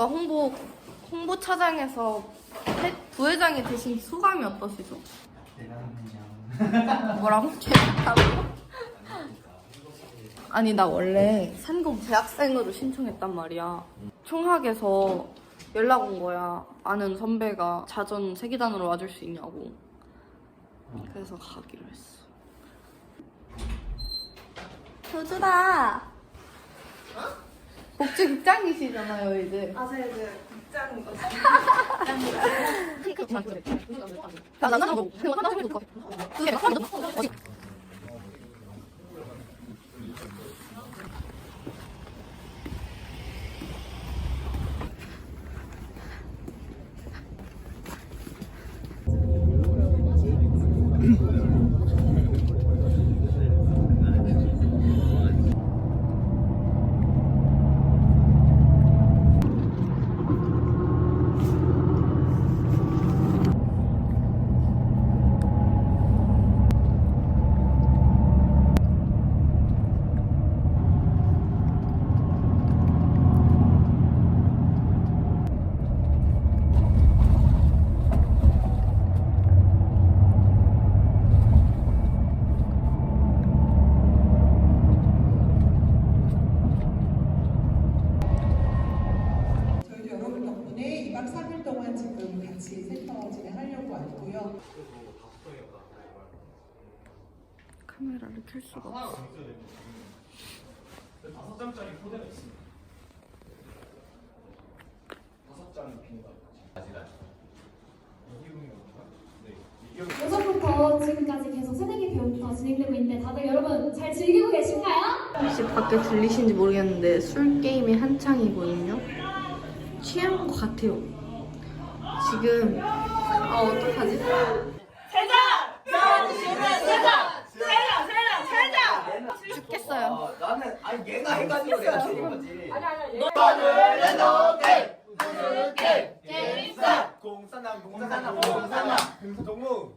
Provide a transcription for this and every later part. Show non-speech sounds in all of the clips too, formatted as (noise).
영문과 홍보 홍보차장에서 해- 부회장이 되신 소감이 어떠시죠? (laughs) 뭐라고? 재밌다고? 아니 나 원래 산공 재학생으로 신청했단 말이야. 총학에서 연락 온 거야. 아는 선배가 자전 세계단으로 와줄 수 있냐고. 그래서 가기로 했어. 효주다. 복지 국장이시잖아요 이제. 아, 네, 네. 국장인 거지. 야, 나는 하고. 그거 하나 해줄 거. 그게 막 하는 거. 어디? 저희도 여러분 덕분에 2박 3일 동안 지금 같이 센터 진행하려고 왔고요. 카메라를 켤 수가 없어. 다섯 장짜리 포대가 있습니다. 다섯 장이 빈다. 아직 아직. 네. 이기웅. 오전부터 지금까지 계속 새내기 배움부터 진행되고 있는데 다들 여러분 잘 즐기고 계신가요? 혹시 밖에 들리신지 모르겠는데 술 게임이 한창이거든요. 취한 것 같아요. 지금 아 어떡하지? 죽 겠어요. 어, 나는 아니 얘가 해가지고 내가 치는 거지. 공산당 공산당 공산당 동무.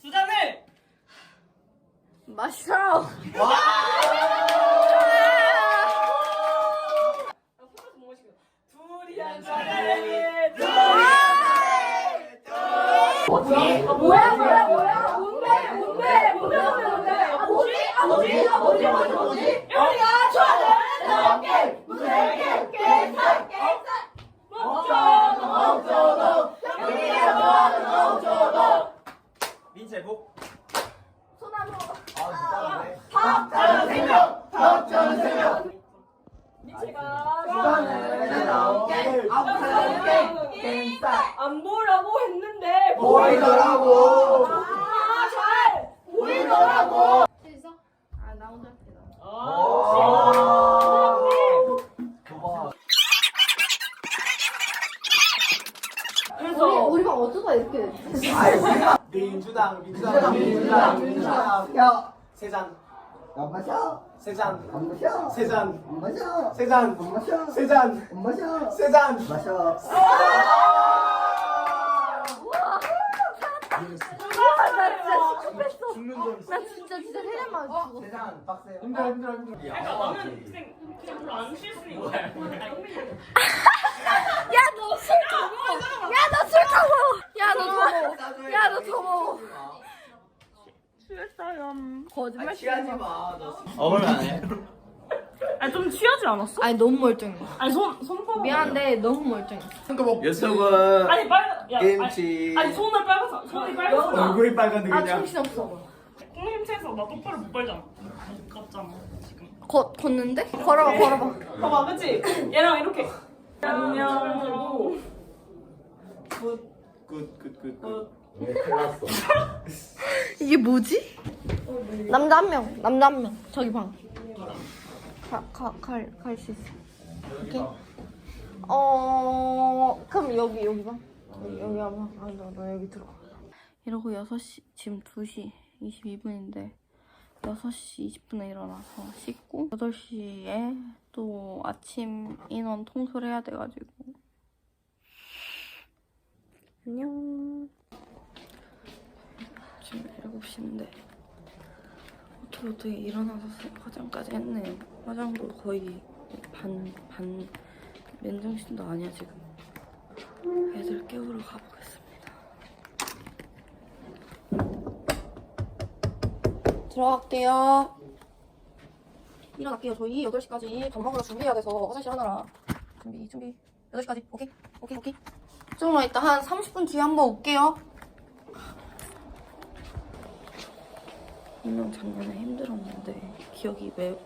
두 잔을! 마셔. 둘이 한 잔을! 뭐야 뭐야 뭐야 뭔데 뭔데 뭔데 뭔데 아 뭐지 아 뭐지 아 뭐지 뭐지 뭐지 우리가 좋아하는 함께 무슨 게임 게임 게임 멈춰 우리가 좋아하는 멈춰 민채복. 소나무 아 진짜네. 밥 생명. 덕전 생명. 미치가 주간에 나오게 아프게 땡싹 안 보라고 했는데 보이더라고. 아잘 보이더라고. 아나 혼자 할게. 나. 아, 봐. 그래서 우리가 어쩌다 이렇게 됐지? 아이 우리가 민주당 민주당 민주당 민주당. 야. 세 잔. 안 마셔. 세 잔. 안 마셔. 세 잔. 안 마셔. 세 잔. 안 마셔. 세 잔. 안 마셔. 세 잔. 마셔. 죽는 줄나 진짜 진짜 세잔 맞아 죽었어. 세상 빡세. 힘들어 힘들어 힘들어. 그러니까 나는 그냥 그냥 별로 안 싫으니까 야너 술 더 먹어. 야너 술 더 먹어. 야너 더 먹어. 야, 너 더 먹어. 취했어요. 거짓말 치지 취하지 마. 어머니 안 해. 아니 좀 취하지 않았어? 아니 너무 멀쩡해. 아니 손 손바닥 미안한데 너무 멀쩡해. 녀석은 아니 빨간 야 김치. 아니, 아니 손을 빨아서 손이 빨아서 얼굴이 빨간데 아 그냥. 정신 없어. 꽁님체에서 나 똑바로 못 빨잖아 아깝잖아 지금 걷 걷는데? 걸어봐 걸어봐. 봐봐 그치? 얘랑 이렇게 안녕 굿굿굿. (laughs) 이게 뭐지? 남자 한 명, 남자 한 명. 저기 방. 가갈 갈 수 있어. 오케이. 어 그럼 여기 여기 방. 여기 여기 방. 아, 너, 너 여기 들어가. 이러고 6시 지금 2시 22분인데 6시 20분에 일어나서 씻고 8시에 또 아침 인원 통솔해야 돼가지고 안녕. 지금 7시인데 어떻게 어떻게 일어나서 화장까지 했네요. 화장도 거의 반, 반, 맨정신도 아니야 지금. 애들 깨우러 가보겠습니다. 들어갈게요. 일어날게요. 저희 8시까지 밥 먹으러 준비해야 돼서 화장실 하느라 준비 준비 8시까지 오케이 오케이 오케이 조금만 이따 한 30분 뒤에 한번 올게요. 분명 작년에 힘들었는데 기억이 왜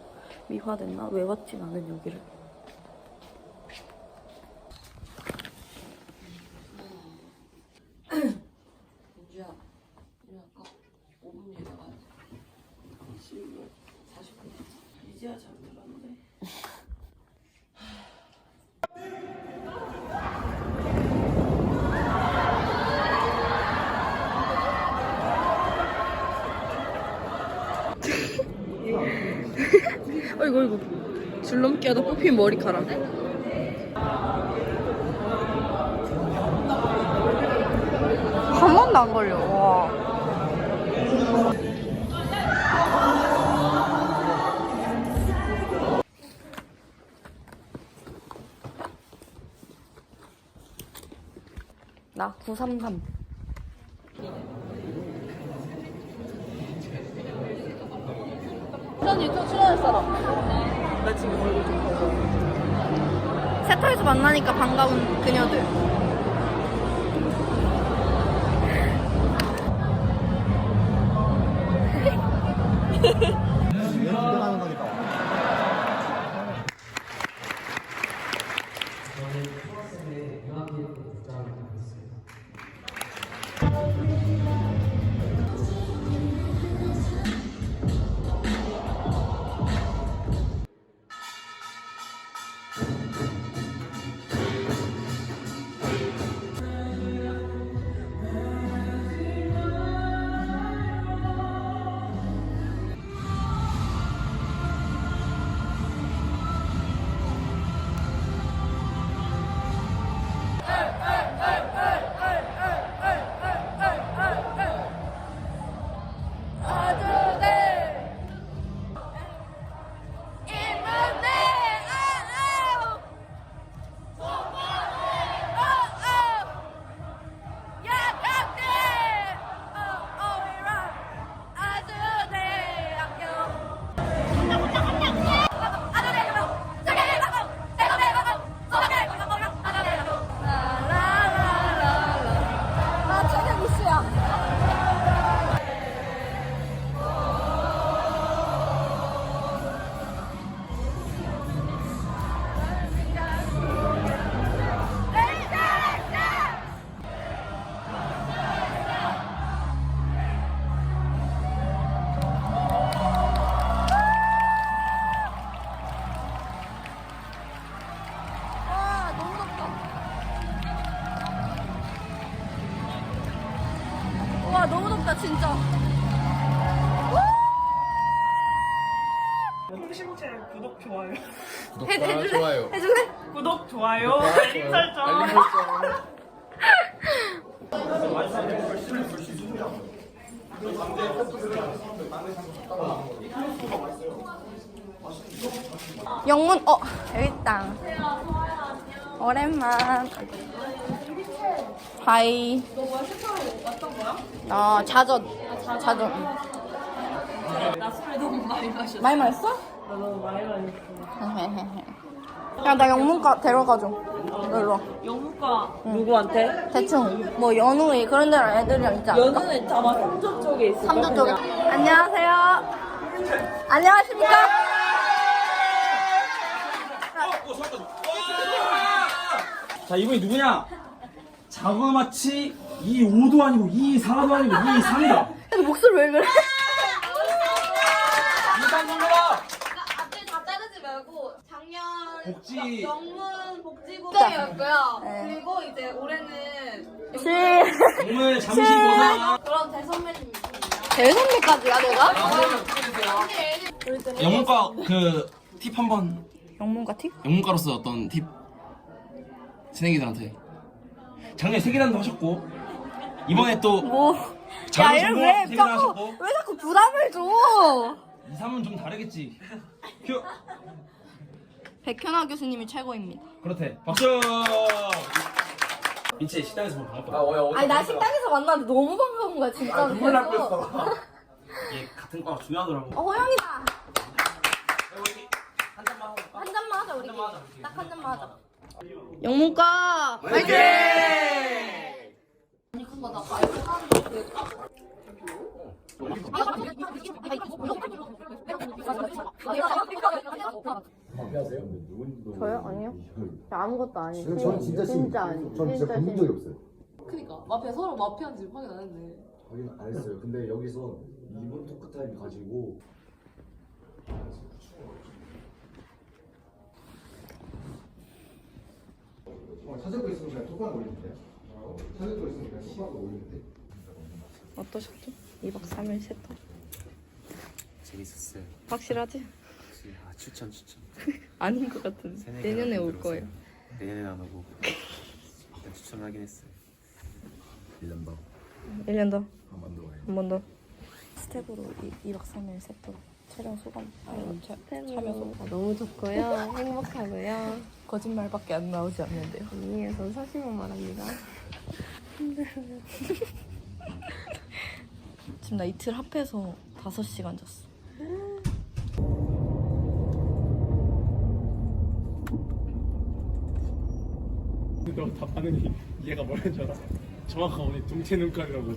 미화됐나? 외웠지 나는 여기를. 민주야, 일어날까? 5분 뒤에 나가야지. 12분 40분. 이제야 잠들었는데. 어이구 어이구 줄넘기 하다 뽑힌 머리카락 한 번도 안 걸려. 와. 나 933. 사람. 나 지금 얼굴 좀 보고. 세터에서 만나니까 반가운 그녀들. 좋아요. 해, 해줄래? 해줄래? 구독 좋아요. 알림 설정. 알림 설정. 영문 어 여기 있다. 오랜만. 하이. 너 뭐야 세차로 왔던 거야? 어 자전. 자전. 나 술을 너무 많이 마셨어. 많이 마셨어? 나 너무 많이 마셨어. (laughs) 야 나 영문과 데려가줘. 놀러. 영문과 누구한테? 대충 뭐 연우에 그런 데랑 애들이랑 있지 않을까? 연우는 아마 삼전 쪽에 있을 삼전 쪽에. 안녕하세요. 안녕하십니까? 자 이분이 누구냐? 자그마치 2.5도 아니고 2.4도 아니고 2.3이다 근데 목소리 왜 그래? 일단 눌러라 앞뒤 다 자르지 말고 작년 복지 영문 복지부장이었고요. 네. 그리고 이제 올해는 실 오늘 잠시 보자 그런 대선배님입니다. 대선배까지야 내가? 영문과 그 팁 한번 영문과 팁? 영문과로서 어떤 팁 새내기들한테 작년에 세계단도 하셨고 이번에 또 뭐? 야 이런 전공 왜 자꾸 하셨고 왜 자꾸 부담을 줘? 2, 3은 좀 다르겠지 큐 백현아 교수님이 최고입니다. 그렇대. 박수. 민채 식당에서 뭐 반갑다. 아 아니 나 식당에서 만났는데 너무 반가운 거야 진짜. 눈물 날 뻔했어 얘 같은 과가 중요하더라고. 어 호영이다. 한 잔만 하고. 한 잔만 하자 우리. 잔만 하자, 우리끼리. 딱 한 잔만 하자. 영문과 화이팅! 저요? 아니요. 아무것도 아니에요. 저는 진짜 신, 진짜 아니에요. 저는 진짜 본 적이 없어요. 그니까 마피아 서로 마피아인지 확인 안 했네. 확인 안 했어요. 근데 여기서 2분 토크 타임 가지고 찾을 거 있으면 그냥 톡방 올리는데. 찾을 거 있으면 그냥 톡방 올리는데. 어떠셨죠? 2박 3일 세터 재밌었어요. 확실하지? 아 추천 추천. (laughs) 아닌 것 같은데 내년에 올 거예요. 내년에 안 오고 일단 추천을 하긴 했어요. 1년 더. 1년 더. 한 번 더 와요. 한 번 더. 스텝으로 2, 박 3일 세터 촬영 소감. 아니, 차, 참여 소감. 너무 좋고요. 행복하고요. 거짓말밖에 안 나오지 않는데요. 아니에요. 전 사실만 말합니다. (laughs) 지금 나 이틀 합해서 5시간 잤어. 너다 반응이 얘가 뭐라는 줄 알아? 정확한 오늘 동체 눈깔이라고.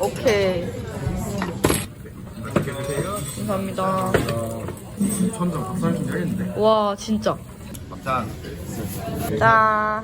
오케이. 감사합니다. 천장 박살 좀 해야겠는데 와, 진짜. 짠 짠.